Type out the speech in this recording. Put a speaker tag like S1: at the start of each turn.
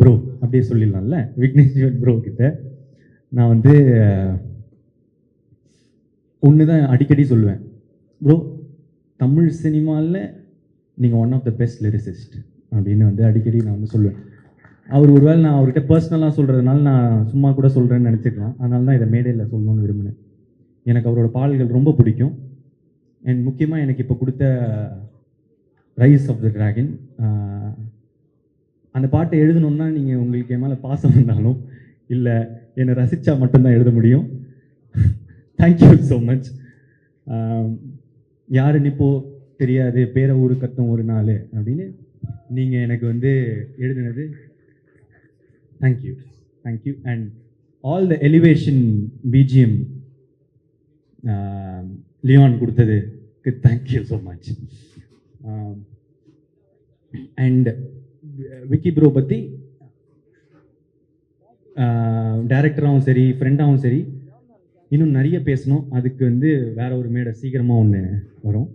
S1: Bro அப்படியே சொல்லிடலாம்ல. விக்னேஷ் ஜீவன் bro கிட்ட. நான் வந்து ஒன்று தான் அடிக்கடி சொல்லுவேன். ப்ரோ தமிழ் சினிமாவில் நீங்கள் one of the best lyricist அப்படின்னு வந்து அடிக்கடி நான் வந்து சொல்லுவேன். அவர் ஒருவேளை நான் அவர்கிட்ட பர்சனலாக சொல்கிறதுனால நான் சும்மா கூட சொல்கிறேன்னு நினச்சிக்கலாம். அதனால தான் இதை மேடையில் சொல்லணும்னு விரும்பினேன். எனக்கு அவரோட பாடல்கள் ரொம்ப பிடிக்கும். அண்ட் முக்கியமாக எனக்கு இப்போ கொடுத்த ரைஸ் ஆஃப் த ட்ராகன் அந்த பாட்டை எழுதணுன்னா நீங்கள் உங்களுக்கு என் மேலே பாசம் இருந்தாலும் இல்லை என்னை ரசித்தா மட்டும்தான் எழுத முடியும். தேங்க்யூ ஸோ மச் யாருன்னு இப்போது தெரியாது பேர ஊரு கத்தம் ஒரு நாள் அப்படின்னு நீங்கள் எனக்கு வந்து எழுதினது. Thank you thank you and all the elevation BGM Leon கொடுத்ததுக்கு thank you so much and Vicky bro பற்றி டேரக்டராகவும் சரி ஃப்ரெண்டாகவும் சரி இன்னும் நிறைய பேசணும். அதுக்கு வந்து வேற ஒரு மேடை சீக்கிரமாக ஒன்று வரும்.